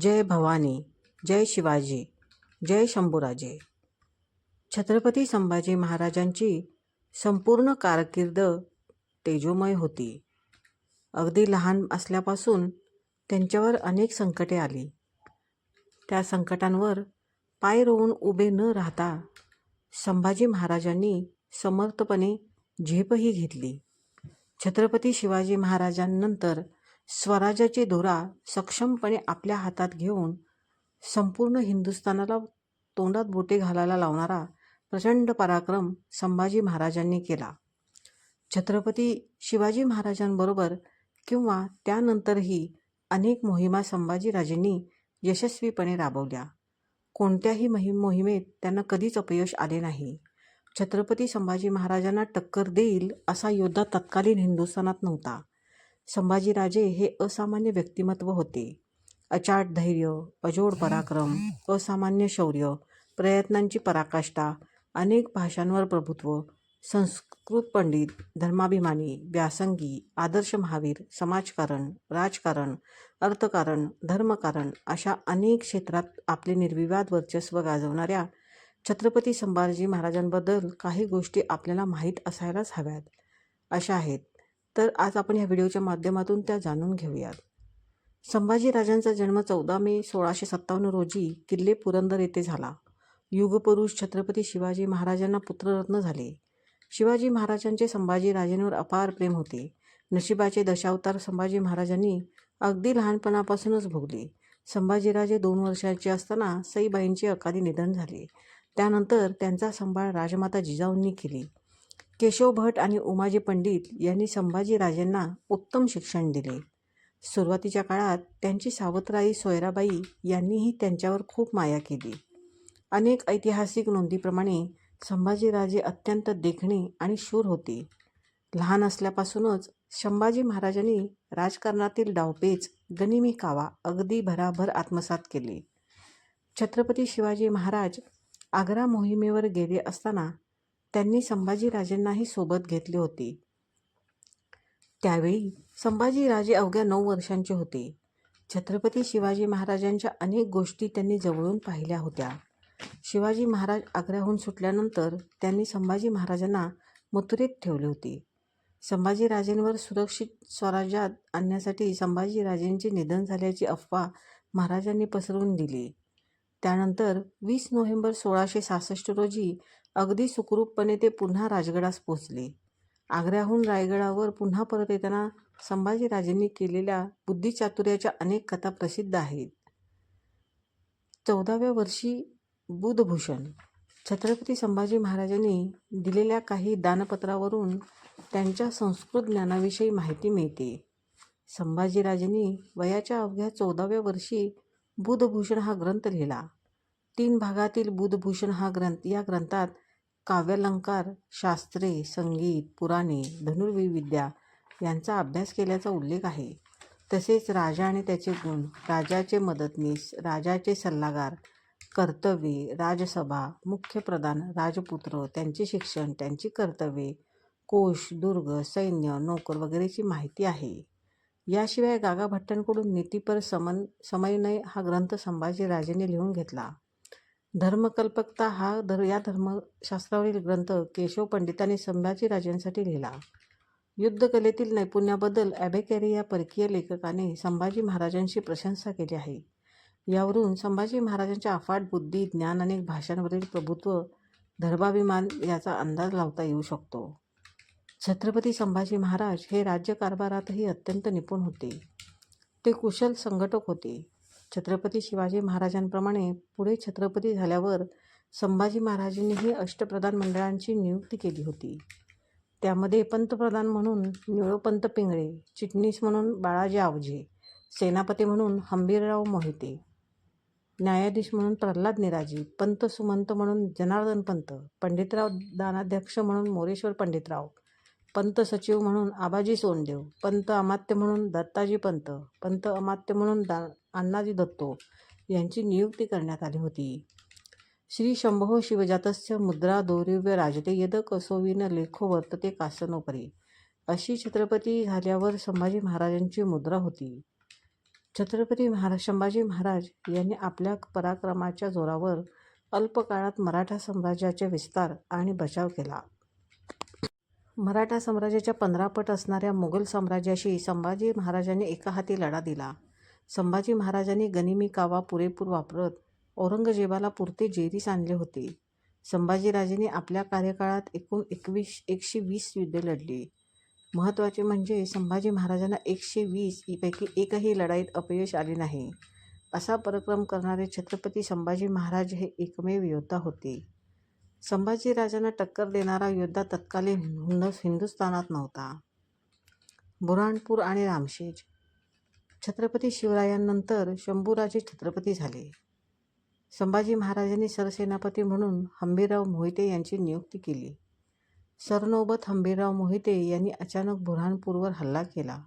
जय भवानी जय शिवाजी जय शंभूराजे. छत्रपती संभाजी महाराजांची संपूर्ण कारकीर्द तेजोमय होती. अगदी लहान असल्यापासून त्यांच्यावर अनेक संकटे आली. त्या संकटांवर पाय रोवून उभे न राहता संभाजी महाराजांनी समर्थपणे झेपही घेतली. छत्रपती शिवाजी महाराजांनंतर स्वराज्याची धुरा सक्षमपणे आपल्या हातात घेऊन संपूर्ण हिंदुस्थानाला तोंडात बोटे घालायला लावणारा प्रचंड पराक्रम संभाजी महाराजांनी केला. छत्रपती शिवाजी महाराजांबरोबर किंवा त्यानंतरही अनेक मोहिमा संभाजीराजेंनी यशस्वीपणे राबवल्या. कोणत्याही मोहिम मोहिमेत त्यांना कधीच अपयश आले नाही. छत्रपती संभाजी महाराजांना टक्कर देईल असा योद्धा तत्कालीन हिंदुस्थानात नव्हता. संभाजीराजे हे असामान्य व्यक्तिमत्व होते. अचाट धैर्य अजोड पराक्रम असामान्य शौर्य प्रयत्नांची पराकाष्ठा अनेक भाषांवर प्रभुत्व संस्कृत पंडित धर्माभिमानी व्यासंगी आदर्श महावीर समाजकारण राजकारण अर्थकारण धर्मकारण अशा अनेक क्षेत्रात आपले निर्विवाद वर्चस्व गाजवणाऱ्या छत्रपती संभाजी महाराजांबद्दल काही गोष्टी आपल्याला माहीत असायलाच हव्यात. अशा आहेत. तर आज आपण ह्या व्हिडिओच्या माध्यमातून त्या जाणून घेऊयात. संभाजीराजांचा जन्म चौदा मे सोळाशे सत्तावन्न रोजी किल्ले पुरंदर येथे झाला. युगपुरुष छत्रपती शिवाजी महाराजांना पुत्ररत्न झाले. शिवाजी महाराजांचे संभाजीराजेंवर अपार प्रेम होते. नशिबाचे दशावतार संभाजी महाराजांनी अगदी लहानपणापासूनच भोगले. संभाजीराजे दोन वर्षांचे असताना सईबाईंचे अकाली निधन झाले. त्यानंतर त्यांचा सांभाळ राजमाता जिजाऊंनी केली. केशव भट आणि उमाजी पंडित यांनी संभाजीराजेंना उत्तम शिक्षण दिले. सुरुवातीच्या काळात त्यांची सावत्राई सोयराबाई यांनीही त्यांच्यावर खूप माया केली. अनेक ऐतिहासिक नोंदीप्रमाणे संभाजीराजे अत्यंत देखणे आणि शूर होते. लहान असल्यापासूनच संभाजी महाराजांनी राजकारणातील डावपेच गनिमी कावा अगदी भराभर आत्मसात केले. छत्रपती शिवाजी महाराज आग्रा मोहिमेवर गेले असताना त्यांनी संभाजीराजेंनाही सोबत घेतले होते. त्यावेळी संभाजीराजे अवघ्या नऊ वर्षांचे होते. छत्रपती शिवाजी महाराजांच्या अनेक गोष्टी त्यांनी जवळून पाहिल्या होत्या. शिवाजी महाराज आग्र्याहून सुटल्यानंतर त्यांनी संभाजी महाराजांना मथुरेत ठेवले होते. संभाजीराजेंवर सुरक्षित स्वराज्यात आणण्यासाठी संभाजीराजेंचे निधन झाल्याची अफवा महाराजांनी पसरवून दिली. त्यानंतर वीस नोव्हेंबर सोळाशे सहासष्ट रोजी अगदी सुखरूपपणे ते पुन्हा राजगडास पोचले आग्र्याहून रायगडावर पुन्हा परत येताना संभाजीराजेंनी केलेल्या बुद्धिचातुर्याच्या अनेक कथा प्रसिद्ध आहेत. चौदाव्या वर्षी बुधभूषण छत्रपती संभाजी महाराजांनी दिलेल्या काही दानपत्रावरून त्यांच्या संस्कृत ज्ञानाविषयी माहिती मिळते. संभाजीराजेंनी वयाच्या अवघ्या चौदाव्या वर्षी बुधभूषण हा ग्रंथ लिहिला. तीन भागातील बुधभूषण हा ग्रंथ या ग्रंथात काव्यालंकार शास्त्रे संगीत पुराणे धनुर्विद्या यांचा अभ्यास केल्याचा उल्लेख आहे. तसेच राजा आणि त्याचे गुण राजाचे मदतनीस राजाचे सल्लागार कर्तव्ये राजसभा मुख्य प्रधान राजपुत्र त्यांचे शिक्षण त्यांची कर्तव्ये कोश दुर्ग सैन्य नोकर वगैरेची माहिती आहे. याशिवाय गागा भट्टांकडून नीतीपर समन समयनय हा ग्रंथ संभाजीराजेंनी लिहून घेतला. धर्मकल्पकता हा धर या धर्मशास्त्रावरील ग्रंथ केशव पंडितांनी संभाजीराजेंसाठी लिहिला. युद्धकलेतील नैपुण्याबद्दल ॲबेकॅरी या परकीय लेखकाने संभाजी महाराजांची प्रशंसा केली आहे. यावरून संभाजी महाराजांच्या अफाट बुद्धी ज्ञान अनेक भाषांवरील प्रभुत्व धर्माभिमान याचा अंदाज लावता येऊ शकतो. छत्रपती संभाजी महाराज हे राज्यकारभारातही अत्यंत निपुण होते. ते कुशल संघटक होते. छत्रपती शिवाजी महाराजांप्रमाणे पुढे छत्रपती झाल्यावर संभाजी महाराजांनीही अष्टप्रधान मंडळांची नियुक्ती केली होती. त्यामध्ये पंतप्रधान म्हणून निळोपंत पिंगळे चिटणीस म्हणून बाळाजी आवजे सेनापती म्हणून हंबीरराव मोहिते न्यायाधीश म्हणून प्रल्हाद निराजी पंत सुमंत म्हणून जनार्दन पंत पंडितराव दानाध्यक्ष म्हणून मोरेश्वर पंडितराव पंत सचिव म्हणून आबाजी सोनदेव पंत अमात्य म्हणून दत्ताजी पंत पंत अमात्य म्हणून दा अण्णाजी दत्तो यांची नियुक्ती करण्यात आली होती. श्री शंभो शिवजातस्य मुद्रा दौर्यव्य राजते यद कसोविन लेखो वर्तते कासनोपरी अशी छत्रपती झाल्यावर संभाजी महाराजांची मुद्रा होती. छत्रपती महाराज संभाजी महाराज यांनी आपल्या पराक्रमाच्या जोरावर अल्प काळात मराठा साम्राज्याचा विस्तार आणि बचाव केला. मराठा साम्राज्याच्या पंधरा पट असणाऱ्या मुघल साम्राज्याशी संभाजी महाराजांनी एका हाती लढा दिला. संभाजी महाराजांनी गनिमी कावा पुरेपूर वापरत औरंगजेबाला पुरते जेरीस आणले होते. संभाजीराजेने आपल्या कार्यकाळात एकूण एकवीस एकशे वीस युद्धे लढली. महत्त्वाचे म्हणजे संभाजी महाराजांना एकशे वीस पैकी एकही लढाईत अपयश आले नाही. असा पराक्रम करणारे छत्रपती संभाजी महाराज हे एकमेव योद्धा होते. संभाजीराजांना टक्कर देणारा योद्धा तत्कालीन हिंदुस्थानात नव्हता. बुऱ्हाणपूर आणि रामशेज छत्रपती शिवरायांनंतर शंभूराजे छत्रपती झाले. संभाजी महाराजांनी सरसेनापती म्हणून हंबीरराव मोहिते यांची नियुक्ती केली. सरनोबत हंबीरराव मोहिते यांनी अचानक बुऱ्हाणपूरवर हल्ला केला.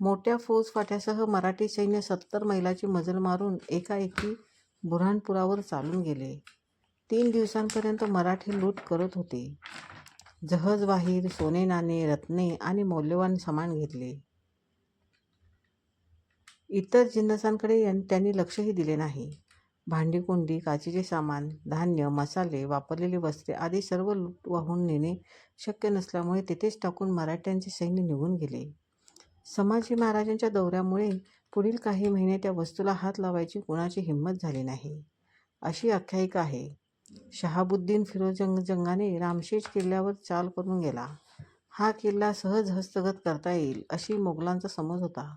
मोठ्या फौजफाट्यासह मराठी सैन्य सत्तर मैलाची मजल मारून एकाएकी बुऱ्हाणपुरावर चालून गेले. तीन दिवसांपर्यंत मराठी लूट करत होते. जहजवाहीर सोने नाणे रत्ने आणि मौल्यवान सामान घेतले. इतर जिन्नसांकडे त्यांनी लक्षही दिले नाही. भांडीकुंडी काचेचे सामान धान्य मसाले वापरलेली वस्त्रे आदी सर्व लूट वाहून नेणे शक्य नसल्यामुळे तेथेच टाकून मराठ्यांचे सैन्य निघून गेले. संभाजी महाराजांच्या दौऱ्यामुळे पुढील काही महिने त्या वस्तूला हात लावायची कुणाची हिंमत झाली नाही. अशी आख्यायिका आहे. शहाबुद्दीन फिरोजंग जंगाने रामशेज किल्ल्यावर चाल करून गेला. हा किल्ला सहज हस्तगत करता येईल अशी मोगलांचा समज होता.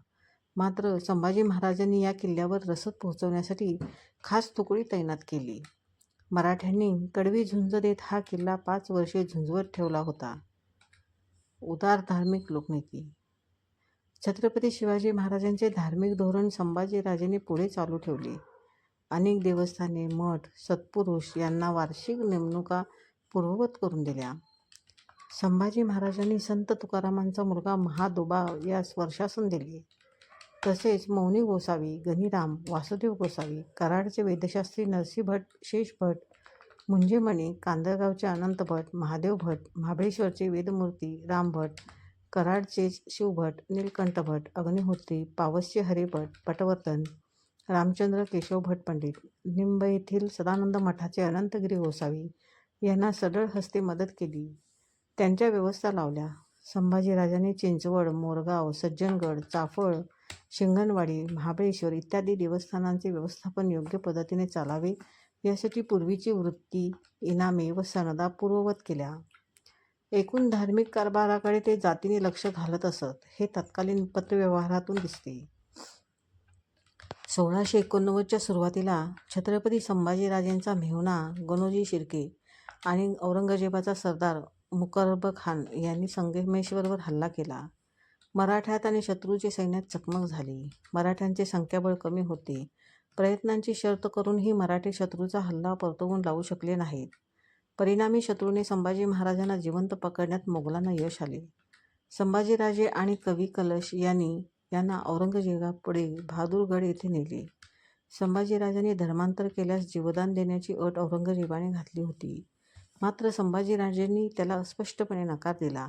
मात्र संभाजी महाराजांनी या किल्ल्यावर रसद पोहोचवण्यासाठी खास तुकडी तैनात केली. मराठ्यांनी कडवी झुंज देत हा किल्ला पाच वर्षे झुंजवत ठेवला होता. उदार धार्मिक लोकनीती. छत्रपती शिवाजी महाराजांचे धार्मिक धोरण संभाजीराजेंनी पुढे चालू ठेवले. अनेक देवस्थाने मठ सत्पुरुष यांना वार्षिक नेमणुका पूर्ववत करून दिल्या. संभाजी महाराजांनी संत तुकारामांचा मुलगा महादोबा यास वर्षासन दिले. तसेच मौनी गोसावी गनीराम वासुदेव गोसावी कराडचे वेदशास्त्री नरसी भट शेष भट मुंजेमणी कांदळगावचे अनंत भट महादेव भट महाबळेश्वरचे वेदमूर्ती राम भट कराडचे शिवभट नीलकंठ भट अग्निहोत्री पावसचे हरिभट पटवर्धन रामचंद्र केशव भट पंडित निंब येथील सदानंद मठाचे अनंतगिरी गोसावी यांना सडळ हस्ते मदत केली. त्यांच्या व्यवस्था लावल्या. संभाजीराजांनी चिंचवड मोरगाव सज्जनगड चाफळ शिंगणवाडी महाबळेश्वर इत्यादी देवस्थानांचे व्यवस्थापन योग्य पद्धतीने चालावे यासाठी पूर्वीची वृत्ती इनामे व सनदा पूर्ववत केल्या. एकूण धार्मिक कारभाराकडे ते जातीने लक्ष घालत असत हे तत्कालीन पत्रव्यवहारातून दिसते. सोळाशे एकोणनव्वदच्या सुरुवातीला छत्रपती संभाजीराजेंचा मेहुणा गणोजी शिर्के आणि औरंगजेबाचा सरदार मुकरब खान यांनी संगमेश्वरवर हल्ला केला. मराठ्यात आणि शत्रूचे सैन्यात चकमक झाली. मराठ्यांचे संख्याबळ कमी होते. प्रयत्नांची शर्त करूनही मराठी शत्रूचा हल्ला परतवून लावू शकले नाहीत. परिणामी शत्रूने संभाजी महाराजांना जिवंत पकडण्यात मोगलांना यश आले. संभाजीराजे आणि कवी कलश यांनी यांना औरंगजेबापुढे बहादूरगड येथे नेले. संभाजीराजांनी धर्मांतर केल्यास जीवदान देण्याची अट औरंगजेबाने घातली होती. मात्र संभाजीराजेंनी त्याला स्पष्टपणे नकार दिला.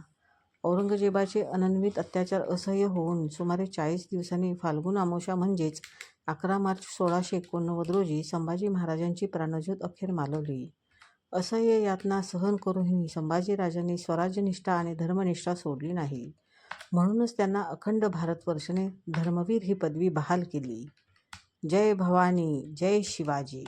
औरंगजेबाचे अनन्वित अत्याचार असह्य होऊन सुमारे चाळीस दिवसांनी फाल्गुन आमोशा म्हणजेच अकरा मार्च सोळाशे एकोणनव्वद रोजी संभाजी महाराजांची प्राणज्योत अखेर मालवली. असह्य यातना सहन करूनही संभाजीराजांनी स्वराज्यनिष्ठा आणि धर्मनिष्ठा सोडली नाही. म्हणूनच त्यांना अखंड भारतवर्षाने धर्मवीर ही पदवी बहाल केली. जय भवानी जय शिवाजी.